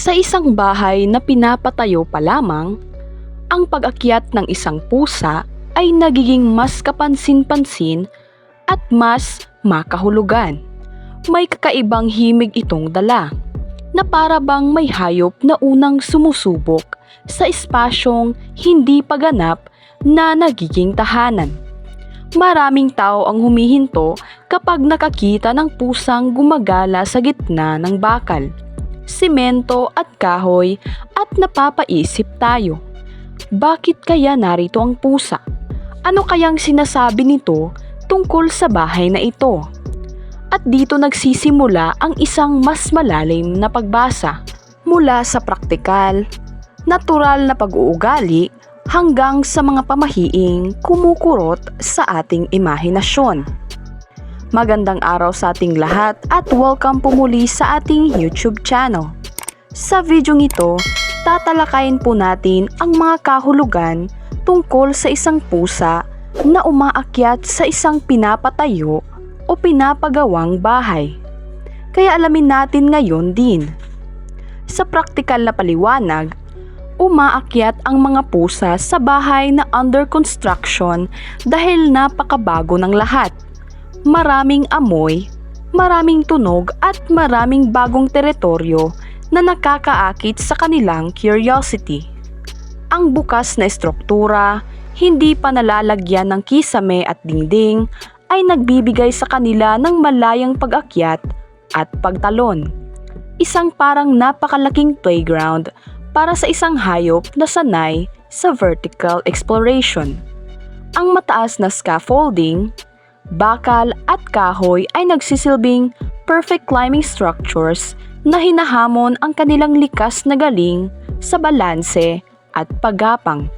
Sa isang bahay na pinapatayo pa lamang, ang pag-akyat ng isang pusa ay nagiging mas kapansin-pansin at mas makahulugan. May kakaibang himig itong dala na para bang may hayop na unang sumusubok sa espasyong hindi paganap na nagiging tahanan. Maraming tao ang humihinto kapag nakakita ng pusang gumagala sa gitna ng bakal, simento at kahoy at napapaisip tayo. Bakit kaya narito ang pusa? Ano kayang sinasabi nito tungkol sa bahay na ito? At dito nagsisimula ang isang mas malalim na pagbasa mula sa praktikal, natural na pag-uugali hanggang sa mga pamahiing kumukurot sa ating imahinasyon. Magandang araw sa ating lahat at welcome po muli sa ating YouTube channel. Sa video ito, tatalakayin po natin ang mga kahulugan tungkol sa isang pusa na umaakyat sa isang pinapatayo o pinapagawang bahay. Kaya alamin natin ngayon din. Sa praktikal na paliwanag, umaakyat ang mga pusa sa bahay na under construction dahil napakabago ng lahat. Maraming amoy, maraming tunog at maraming bagong teritoryo na nakakaakit sa kanilang curiosity. Ang bukas na estruktura, hindi pa nalalagyan ng kisame at dingding, ay nagbibigay sa kanila ng malayang pag-akyat at pagtalon. Isang parang napakalaking playground para sa isang hayop na sanay sa vertical exploration. Ang mataas na scaffolding, bakal at kahoy ay nagsisilbing perfect climbing structures na hinahamon ang kanilang likas na galing sa balanse at paggapang.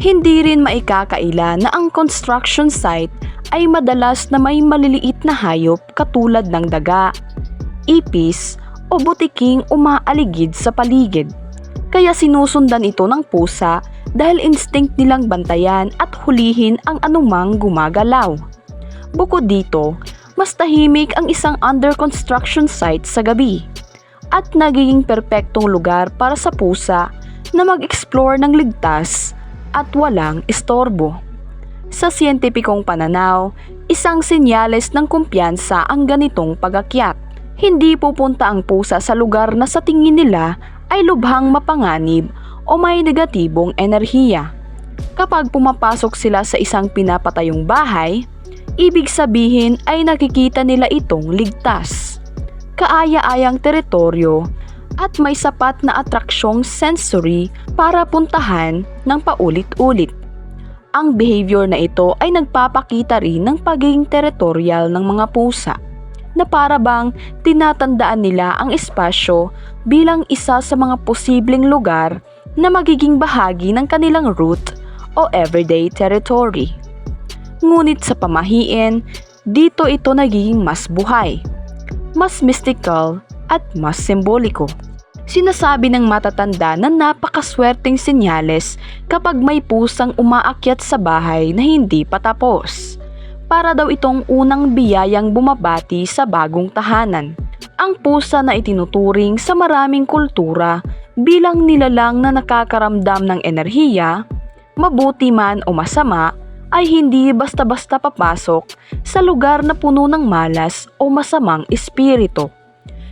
Hindi rin maikakaila na ang construction site ay madalas na may maliliit na hayop katulad ng daga, ipis o butiking umaaligid sa paligid. Kaya sinusundan ito ng pusa dahil instinct nilang bantayan at hulihin ang anumang gumagalaw. Bukod dito, mas tahimik ang isang under construction site sa gabi at nagiging perpektong lugar para sa pusa na mag-explore ng ligtas at walang istorbo. Sa siyentipikong pananaw, isang senyales ng kumpiyansa ang ganitong pagakyat. Hindi pupunta ang pusa sa lugar na sa tingin nila ay lubhang mapanganib o may negatibong enerhiya. Kapag pumapasok sila sa isang pinapatayong bahay, ibig sabihin ay nakikita nila itong ligtas. Kaaya-ayang teritoryo at may sapat na atraksyong sensory para puntahan ng paulit-ulit. Ang behavior na ito ay nagpapakita rin ng pagiging teritorial ng mga pusa na para bang tinatandaan nila ang espasyo bilang isa sa mga posibleng lugar na magiging bahagi ng kanilang route o everyday territory. Ngunit sa pamahiin, dito ito nagiging mas buhay, mas mystical at mas simboliko. Sinasabi ng matatanda na napakaswerteng senyales kapag may pusang umaakyat sa bahay na hindi patapos. Para daw itong unang biyayang bumabati sa bagong tahanan. Ang pusa na itinuturing sa maraming kultura bilang nilalang na nakakaramdam ng enerhiya, mabuti man o masama, ay hindi basta-basta papasok sa lugar na puno ng malas o masamang espiritu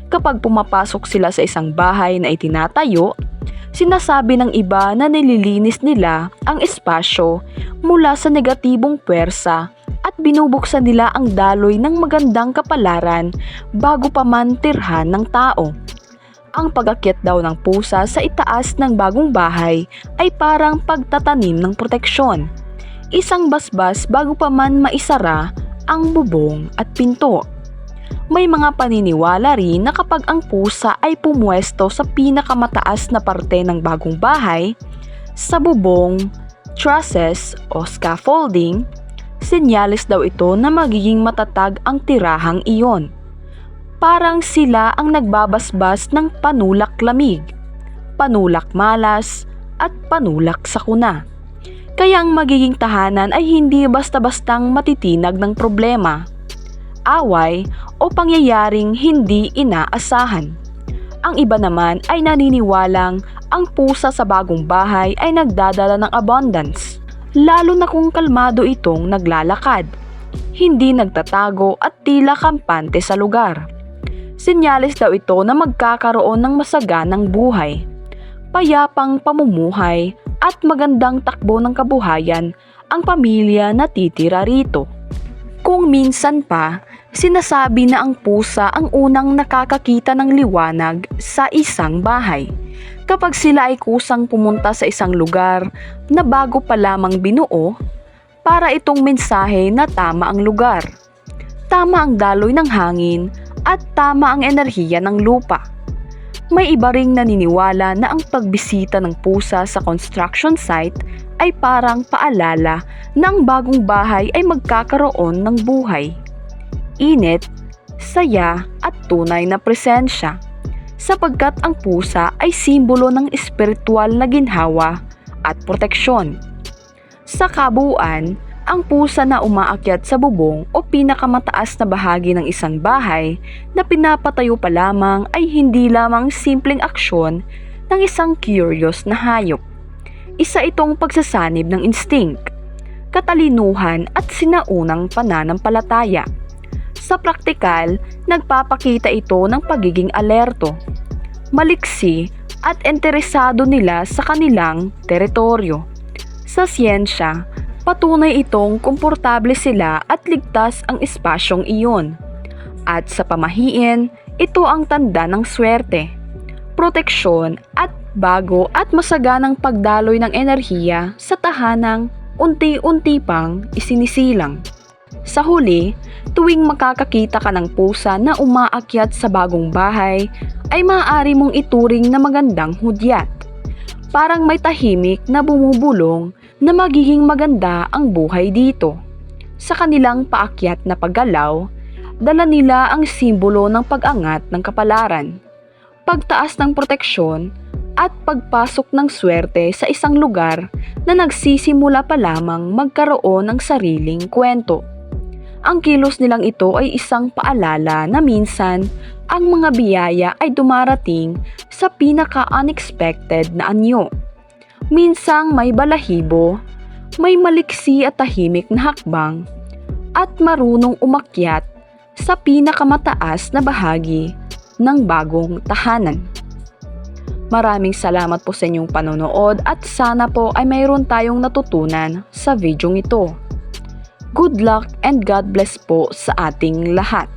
kapag pumapasok sila sa isang bahay na itinatayo, sinasabi ng iba na nililinis nila ang espasyo mula sa negatibong puwersa at binubuksan nila ang daloy ng magandang kapalaran bago pa man tirhan ng tao. Ang pagakyat daw ng pusa sa itaas ng bagong bahay ay parang pagtatanim ng proteksyon. Isang basbas bago pa man maisara ang bubong at pinto. May mga paniniwala rin na kapag ang pusa ay pumwesto sa pinakamataas na parte ng bagong bahay, sa bubong, trusses o scaffolding, senyales daw ito na magiging matatag ang tirahang iyon. Parang sila ang nagbabasbas ng panulak lamig, panulak malas, at panulak sakuna. Kaya ang magiging tahanan ay hindi basta-bastang matitinag ng problema away o pangyayaring hindi inaasahan. Ang iba naman ay naniniwalang ang pusa sa bagong bahay ay nagdadala ng abundance, lalo na kung kalmado itong naglalakad, hindi nagtatago at tila kampante sa lugar. Senyales daw ito na magkakaroon ng masaganang buhay, payapang pamumuhay at magandang takbo ng kabuhayan ang pamilya na titira rito. Kung minsan pa, sinasabi na ang pusa ang unang nakakakita ng liwanag sa isang bahay. Kapag sila ay kusang pumunta sa isang lugar na bago pa lamang binuo, para itong mensahe na tama ang lugar. Tama ang daloy ng hangin at tama ang enerhiya ng lupa. May iba ring naniniwala na ang pagbisita ng pusa sa construction site ay parang paalala na ang bagong bahay ay magkakaroon ng buhay. Init, saya at tunay na presensya sapagkat ang pusa ay simbolo ng espiritual na ginhawa at proteksyon. Sa kabuuan, ang pusa na umaakyat sa bubong o pinakamataas na bahagi ng isang bahay na pinapatayo pa lamang ay hindi lamang simpleng aksyon ng isang curious na hayop. Isa itong pagsasanib ng instinct, katalinuhan at sinaunang pananampalataya. Sa praktikal, nagpapakita ito ng pagiging alerto, maliksi at interesado nila sa kanilang teritoryo. Sa siyensya, patunay itong komportable sila at ligtas ang espasyong iyon. At sa pamahiin, ito ang tanda ng swerte, proteksyon at bago at masaganang pagdaloy ng enerhiya sa tahanang unti-unti pang isinisilang. Sa huli, tuwing makakakita ka ng pusa na umaakyat sa bagong bahay, ay maaari mong ituring na magandang hudyat. Parang may tahimik na bumubulong na magiging maganda ang buhay dito. Sa kanilang paakyat na paggalaw, dala nila ang simbolo ng pag-angat ng kapalaran, pagtaas ng proteksyon, at pagpasok ng swerte sa isang lugar na nagsisimula pa lamang magkaroon ng sariling kwento. Ang kilos nilang ito ay isang paalala na minsan ang mga biyaya ay dumarating sa pinaka-unexpected na anyo. Minsang may balahibo, may maliksi at tahimik na hakbang, at marunong umakyat sa pinakamataas na bahagi ng bagong tahanan. Maraming salamat po sa inyong panonood at sana po ay mayroon tayong natutunan sa videong ito. Good luck and God bless po sa ating lahat.